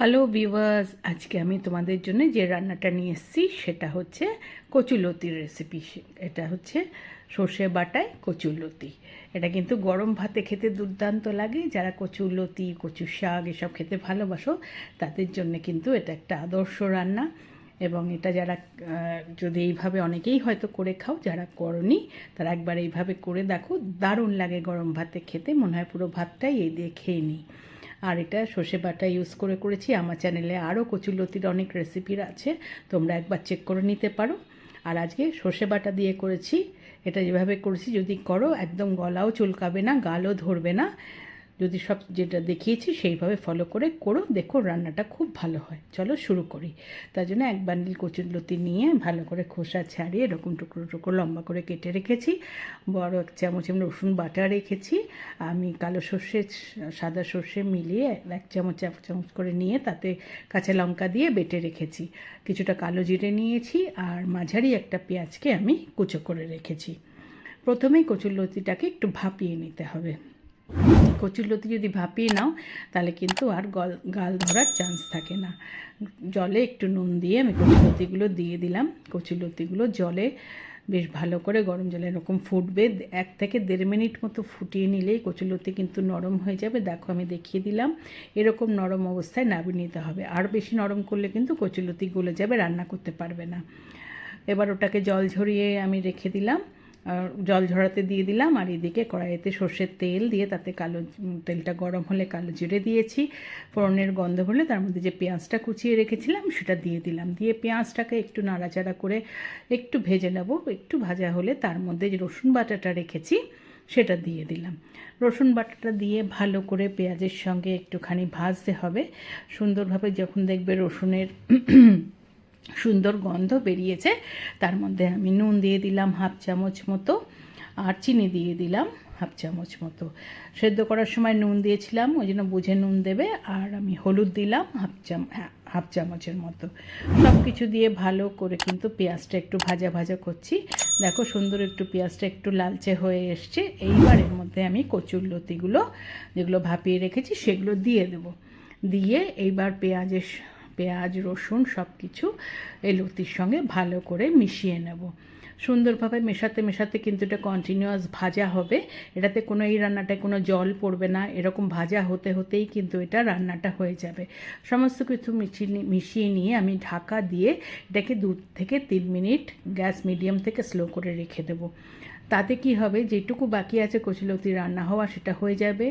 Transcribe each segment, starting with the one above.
Hello viewers, আজকে আমি তোমাদের জন্য যে রান্নাটা নিয়ে এসেছি সেটা হচ্ছে কচুলতির রেসিপি এটা হচ্ছে সর্ষে বাটায় কচুলতি এটা কিন্তু গরম ভাতে খেতে দুর্দান্ত লাগে। যারা কচুলতি কচু শাক এসব খেতে ভালোবাসো, তাদের জন্য কিন্তু এটা একটা আদর্শ রান্না। এবং এটা যারা যদি এইভাবে অনেকেই হয়তো করে খাও, যারা করনি, তারা একবার এইভাবে করে দেখো। দারুণ লাগে গরম ভাতে খেতে। মনে হয় পুরো ভাতটাই এই দিয়ে খেয়ে নিই। আর এটা সর্ষে বাটা ইউজ করে করেছি। আমার চ্যানেলে আরও কচুলতির অনেক রেসিপির আছে। তোমরা একবার চেক করে নিতে পারো। আর আজকে সর্ষে বাটা দিয়ে করেছি। এটা যেভাবে করেছি, যদি করো, একদম গলাও চুলকাবে না, গালও ধরবে না। যদি সব যেটা দেখিয়েছি সেইভাবে ফলো করে করো, দেখো রান্নাটা খুব ভালো হয়। চলো শুরু করি। তার জন্য এক বান্ডিল কচুরলতি নিয়ে ভালো করে খোসা ছাড়িয়ে এরকম টুকরো টুকরো লম্বা করে কেটে রেখেছি। বড় এক চামচ আমি রসুন বাটা রেখেছি। আমি কালো সর্ষে, সাদা সর্ষে মিলিয়ে এক চামচ এক চামচ করে নিয়ে তাতে কাঁচা লঙ্কা দিয়ে বেটে রেখেছি। কিছুটা কালো জিরে নিয়েছি আর মাঝারি একটা পেঁয়াজকে আমি কুচো করে রেখেছি। প্রথমেই কচুরলতিটাকে একটু ভাপিয়ে নিতে হবে। কচুরলতি যদি ভাপিয়ে নাও, তাহলে কিন্তু আর গল, গাল ধরার চান্স থাকে না। জলে একটু নুন দিয়ে আমি কচুরলতিগুলো দিয়ে দিলাম। কচুরলতিগুলো জলে বেশ ভালো করে গরম জলে এরকম ফুটবে। এক থেকে দেড় মিনিট মতো ফুটিয়ে নিলেই কচুলতি কিন্তু নরম হয়ে যাবে। দেখো আমি দেখিয়ে দিলাম। এরকম নরম অবস্থায় নামিয়ে নিতে হবে। আর বেশি নরম করলে কিন্তু কচুলতি গলে যাবে, রান্না করতে পারবে না। এবার ওটাকে জল ঝরিয়ে আমি রেখে দিলাম। জল ঝরাতে দিয়ে দিলাম, আর এদিকে কড়াইতে সর্ষের তেল দিয়ে তাতে কালো তেলটা গরম হলে কালো জিরে দিয়েছি। ফোড়নের গন্ধ হলে তার মধ্যে যে পেঁয়াজটা কুচিয়ে রেখেছিলাম, সেটা দিয়ে দিলাম। দিয়ে পেঁয়াজটাকে একটু নাড়াচাড়া করে একটু ভেজে নেব। একটু ভাজা হলে তার মধ্যে যে রসুন বাটাটা রেখেছি, সেটা দিয়ে দিলাম। রসুন বাটাটা দিয়ে ভালো করে পেঁয়াজের সঙ্গে একটুখানি ভাজতে হবে। সুন্দরভাবে যখন দেখবে রসুনের সুন্দর গন্ধ বেরিয়েছে। তার মধ্যে আমি নুন দিয়ে দিলাম হাফ চামচ মতো আর চিনি দিয়ে দিলাম হাফ চামচ মতো। সেদ্ধ করার সময় নুন দিয়েছিলাম, ওই জন্য বুঝে নুন দেবে। আর আমি হলুদ দিলাম হাফ চাম, হাফ চামচের মতো। সব কিছু দিয়ে ভালো করে কিন্তু পেঁয়াজটা একটু ভাজা ভাজা করছি। দেখো সুন্দর একটু পেঁয়াজটা একটু লালচে হয়ে এসছে। এইবার এর মধ্যে আমি কচুর লতিগুলো যেগুলো ভাপিয়ে রেখেছি সেগুলো দিয়ে দেবো। দিয়ে এইবার পেঁয়াজের পেঁয়াজ, রসুন সব কিছু এই লতির সঙ্গে ভালো করে মিশিয়ে নেব। সুন্দরভাবে মেশাতে মেশাতে কিন্তু এটা কন্টিনিউয়াস ভাজা হবে। এটাতে কোনো এই রান্নাটায় কোনো জল পড়বে না। এরকম ভাজা হতে হতেই কিন্তু এটা রান্নাটা হয়ে যাবে। সমস্ত কিছু মিশিয়ে মিশিয়ে নিয়ে আমি ঢাকা দিয়ে এটাকে দু থেকে তিন মিনিট গ্যাস মিডিয়াম থেকে স্লো করে রেখে দেবো। তাতে কি হবে? যেটুকু বাকি আছে কচুলতি রান্না হওয়া সেটা হয়ে যাবে।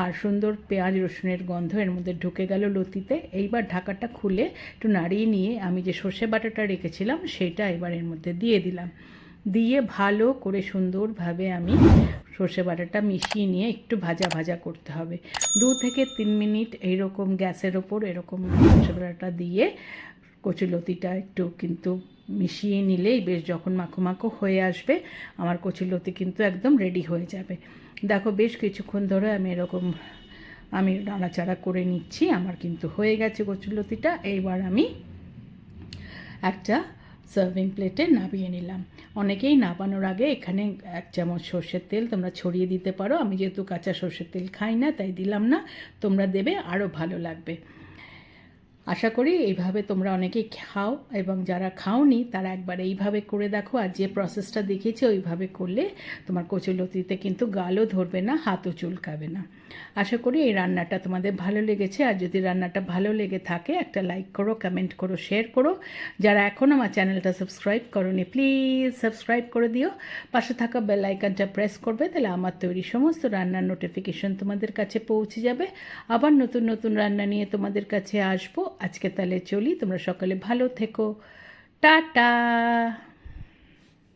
আর সুন্দর পেঁয়াজ, রসুনের গন্ধ এর মধ্যে ঢুকে গেল লতিতে। এইবার ঢাকাটা খুলে একটু নাড়িয়ে নিয়ে আমি যে সর্ষে বাটাটা রেখেছিলাম, সেটা এবার এর মধ্যে দিয়ে দিলাম। দিয়ে ভালো করে সুন্দরভাবে আমি সর্ষে বাটাটা মিশিয়ে নিয়ে একটু ভাজা ভাজা করতে হবে। দু থেকে তিন মিনিট এইরকম গ্যাসের ওপর এরকম সর্ষে বাটাটা দিয়ে কচুলতিটা একটু কিন্তু মিশিয়ে নিলেই বেশ যখন মাখো মাখো হয়ে আসবে, আমার কচুলতি কিন্তু একদম রেডি হয়ে যাবে। দেখো বেশ কিছুক্ষণ ধরে আমি এরকম আমি নাড়াচাড়া করে নিচ্ছি, আমার কিন্তু হয়ে গেছে কচুলতিটা এইবার আমি একটা সার্ভিং প্লেটে নাবিয়ে নিলাম। অনেকেই নাবানোর আগে এখানে এক চামচ সর্ষের তেল তোমরা ছড়িয়ে দিতে পারো। আমি যেহেতু কাঁচা সর্ষের তেল খাই না, তাই দিলাম না। তোমরা দেবে আরও ভালো লাগবে। আশা করি এইভাবে তোমরা অনেকেই খাও এবং যারা খাওনি তারা একবার এইভাবে করে দেখো আর যে প্রসেসটা দেখিয়েছি ওইভাবে করলে তোমার কচুলতিতে কিন্তু গালও ধরবে না, হাতও চুলকাবে না। আশা করি এই রান্নাটা তোমাদের ভালো লেগেছে আর যদি রান্নাটা ভালো লেগে থাকে একটা লাইক করো কমেন্ট করো শেয়ার করো। যারা এখনও আমার চ্যানেলটা সাবস্ক্রাইব করোনি প্লিজ সাবস্ক্রাইব করে দিও। পাশে থাকা বেল আইকনটা প্রেস করবে, তাহলে আমার তৈরি সমস্ত রান্নার নোটিফিকেশন তোমাদের কাছে পৌঁছে যাবে। আবার নতুন নতুন রান্না নিয়ে তোমাদের কাছে আসব। আজকে তাহলে চলি তোমরা সকালে ভালো থেকো। টাটা!